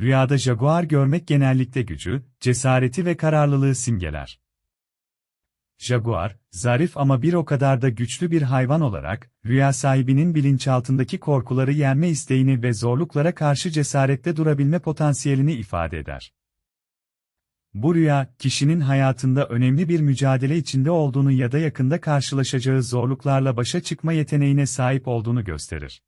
Rüyada jaguar görmek genellikle gücü, cesareti ve kararlılığı simgeler. Jaguar, zarif ama bir o kadar da güçlü bir hayvan olarak, rüya sahibinin bilinçaltındaki korkuları yenme isteğini ve zorluklara karşı cesaretle durabilme potansiyelini ifade eder. Bu rüya, kişinin hayatında önemli bir mücadele içinde olduğunu ya da yakında karşılaşacağı zorluklarla başa çıkma yeteneğine sahip olduğunu gösterir.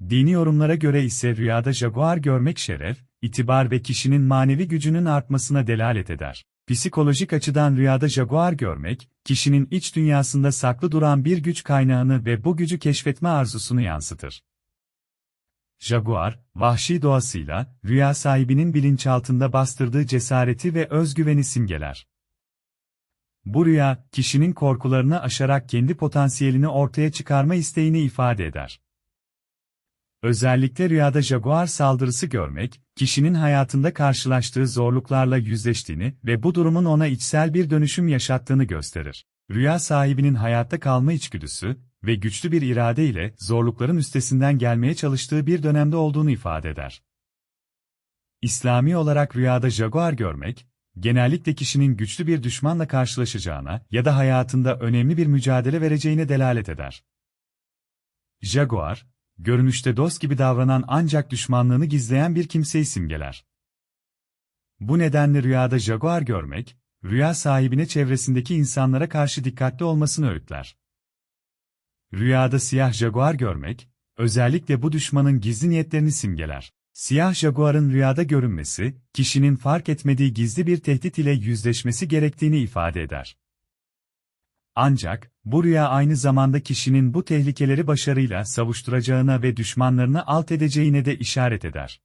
Dini yorumlara göre ise rüyada jaguar görmek şeref, itibar ve kişinin manevi gücünün artmasına delalet eder. Psikolojik açıdan rüyada jaguar görmek, kişinin iç dünyasında saklı duran bir güç kaynağını ve bu gücü keşfetme arzusunu yansıtır. Jaguar, vahşi doğasıyla, rüya sahibinin bilinçaltında bastırdığı cesareti ve özgüveni simgeler. Bu rüya, kişinin korkularını aşarak kendi potansiyelini ortaya çıkarma isteğini ifade eder. Özellikle rüyada jaguar saldırısı görmek, kişinin hayatında karşılaştığı zorluklarla yüzleştiğini ve bu durumun ona içsel bir dönüşüm yaşattığını gösterir. Rüya sahibinin hayatta kalma içgüdüsü ve güçlü bir irade ile zorlukların üstesinden gelmeye çalıştığı bir dönemde olduğunu ifade eder. İslami olarak rüyada jaguar görmek, genellikle kişinin güçlü bir düşmanla karşılaşacağına ya da hayatında önemli bir mücadele vereceğine delalet eder. Jaguar, görünüşte dost gibi davranan ancak düşmanlığını gizleyen bir kimseyi simgeler. Bu nedenle rüyada jaguar görmek, rüya sahibine çevresindeki insanlara karşı dikkatli olmasını öğütler. Rüyada siyah jaguar görmek, özellikle bu düşmanın gizli niyetlerini simgeler. Siyah jaguarın rüyada görünmesi, kişinin fark etmediği gizli bir tehdit ile yüzleşmesi gerektiğini ifade eder. Ancak, bu rüya aynı zamanda kişinin bu tehlikeleri başarıyla savuşturacağına ve düşmanlarını alt edeceğine de işaret eder.